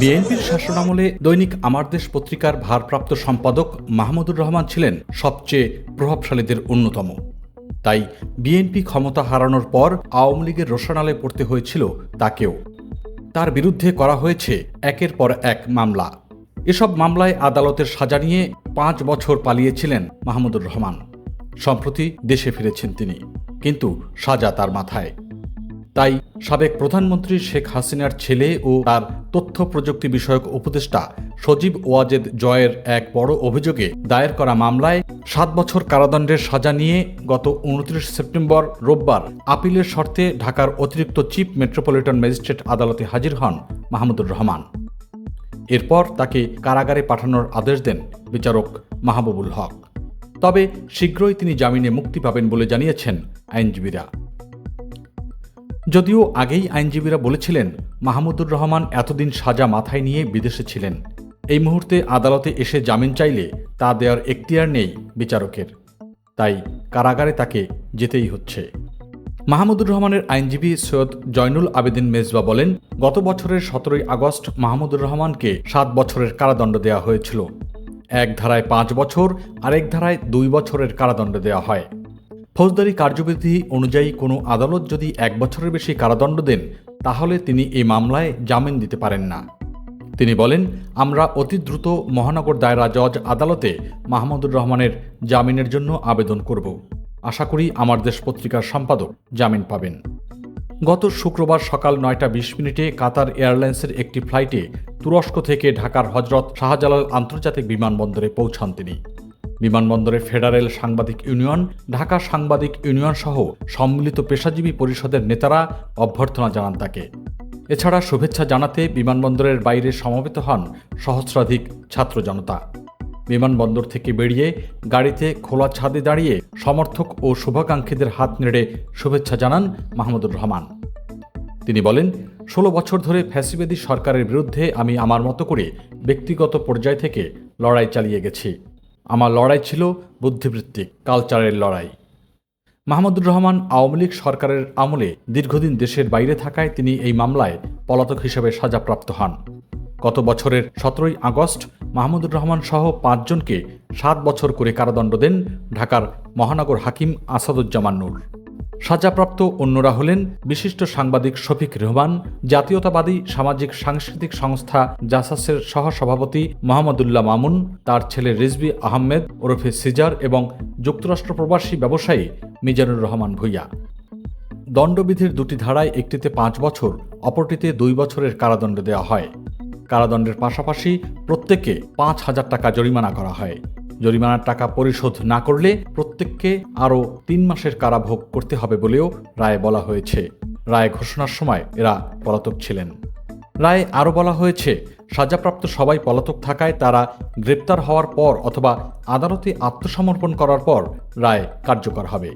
বিএনপির শাসনামলে দৈনিক আমার দেশ পত্রিকার ভারপ্রাপ্ত সম্পাদক মাহমুদুর রহমান ছিলেন সবচেয়ে প্রভাবশালীদের অন্যতম। তাই বিএনপি ক্ষমতা হারানোর পর আওয়ামী লীগের রোশানালে পড়তে হয়েছিল তাকেও। তার বিরুদ্ধে করা হয়েছে একের পর এক মামলা। এসব মামলায় আদালতের সাজা নিয়ে পাঁচ বছর পালিয়েছিলেন মাহমুদুর রহমান। সম্প্রতি দেশে ফিরেছেন তিনি, কিন্তু সাজা তার মাথায়। তাই সাবেক প্রধানমন্ত্রী শেখ হাসিনার ছেলে ও তার তথ্য প্রযুক্তি বিষয়ক উপদেষ্টা সজীব ওয়াজেদ জয়ের এক বড় অভিযোগে দায়ের করা মামলায় সাত বছর কারাদণ্ডের সাজা নিয়ে গত উনত্রিশ সেপ্টেম্বর রোববার আপিলের শর্তে ঢাকার অতিরিক্ত চিফ মেট্রোপলিটন ম্যাজিস্ট্রেট আদালতে হাজির হন মাহমুদুর রহমান। এরপর তাকে কারাগারে পাঠানোর আদেশ দেন বিচারক মাহবুবুল হক। তবে শীঘ্রই তিনি জামিনে মুক্তি পাবেন বলে জানিয়েছেন আইনজীবীরা। যদিও আগেই আইনজীবীরা বলেছিলেন, মাহমুদুর রহমান এতদিন সাজা মাথায় নিয়ে বিদেশে ছিলেন। এই মুহূর্তে আদালতে এসে জামিন চাইলে তা দেওয়ার এখতিয়ার নেই বিচারকের। তাই কারাগারে তাকে যেতেই হচ্ছে। মাহমুদুর রহমানের আইনজীবী সৈয়দ জয়নুল আবেদিন মেজবা বলেন, গত বছরের সতেরোই আগস্ট মাহমুদুর রহমানকে সাত বছরের কারাদণ্ড দেওয়া হয়েছিল। এক ধারায় পাঁচ বছর, আরেক ধারায় দুই বছরের কারাদণ্ড দেওয়া হয়। ফৌজদারি কার্যবিধি অনুযায়ী কোনো আদালত যদি এক বছরের বেশি কারাদণ্ড দেন, তাহলে তিনি এই মামলায় জামিন দিতে পারেন না। তিনি বলেন, আমরা অতি দ্রুত মহানগর দায়রা জজ আদালতে মাহমুদুর রহমানের জামিনের জন্য আবেদন করব। আশা করি আমার দেশ পত্রিকার সম্পাদক জামিন পাবেন। গত শুক্রবার সকাল নয়টা বিশ মিনিটে কাতার এয়ারলাইন্সের একটি ফ্লাইটে তুরস্ক থেকে ঢাকার হজরত শাহজালাল আন্তর্জাতিক বিমানবন্দরে পৌঁছান তিনি। বিমানবন্দরে ফেডারেল সাংবাদিক ইউনিয়ন, ঢাকা সাংবাদিক ইউনিয়ন সহ সম্মিলিত পেশাজীবী পরিষদের নেতারা অভ্যর্থনা জানান তাকে। এছাড়া শুভেচ্ছা জানাতে বিমানবন্দরের বাইরে সমবেত হন সহস্রাধিক ছাত্র জনতা। বিমানবন্দর থেকে বেরিয়ে গাড়িতে খোলা ছাদে দাঁড়িয়ে সমর্থক ও শুভাকাঙ্ক্ষীদের হাত নেড়ে শুভেচ্ছা জানান মাহমুদুর রহমান। তিনি বলেন, ষোলো বছর ধরে ফ্যাসিবাদী সরকারের বিরুদ্ধে আমি আমার মতো করে ব্যক্তিগত পর্যায় থেকে লড়াই চালিয়ে গেছি। আমার লড়াই ছিল বুদ্ধিবৃত্তিক, কালচারের লড়াই। মাহমুদুর রহমান আওয়ামী লীগ সরকারের আমলে দীর্ঘদিন দেশের বাইরে থাকায় তিনি এই মামলায় পলাতক হিসেবে সাজাপ্রাপ্ত হন। গত বছরের সতেরোই আগস্ট মাহমুদুর রহমান সহ পাঁচজনকে সাত বছর করে কারাদণ্ড দেন ঢাকার মহানগর হাকিম আসাদুজ্জামান নূর। সাজাপ্রাপ্ত অন্যরা হলেন বিশিষ্ট সাংবাদিক শফিক রহমান, জাতীয়তাবাদী সামাজিক সাংস্কৃতিক সংস্থা জাসাসের সহসভাপতি মোহাম্মদুল্লাহ মামুন, তার ছেলে রিজবি আহমেদ, ওরফে সিজার এবং যুক্তরাষ্ট্র প্রবাসী ব্যবসায়ী মিজানুর রহমান ভূঁইয়া। দণ্ডবিধির দুটি ধারায় একটিতে পাঁচ বছর, অপরটিতে দুই বছরের কারাদণ্ড দেওয়া হয়। কারাদণ্ডের পাশাপাশি প্রত্যেককে পাঁচ হাজার টাকা জরিমানা করা হয়। জরিমানার টাকা পরিশোধ না করলে প্রত্যেককে আরও তিন মাসের কারাভোগ করতে হবে বলেও রায়ে বলা হয়েছে। রায় ঘোষণার সময় এরা পলাতক ছিলেন। রায়ে আরও বলা হয়েছে, সাজাপ্রাপ্ত সবাই পলাতক থাকায় তারা গ্রেপ্তার হওয়ার পর অথবা আদালতে আত্মসমর্পণ করার পর রায় কার্যকর হবে।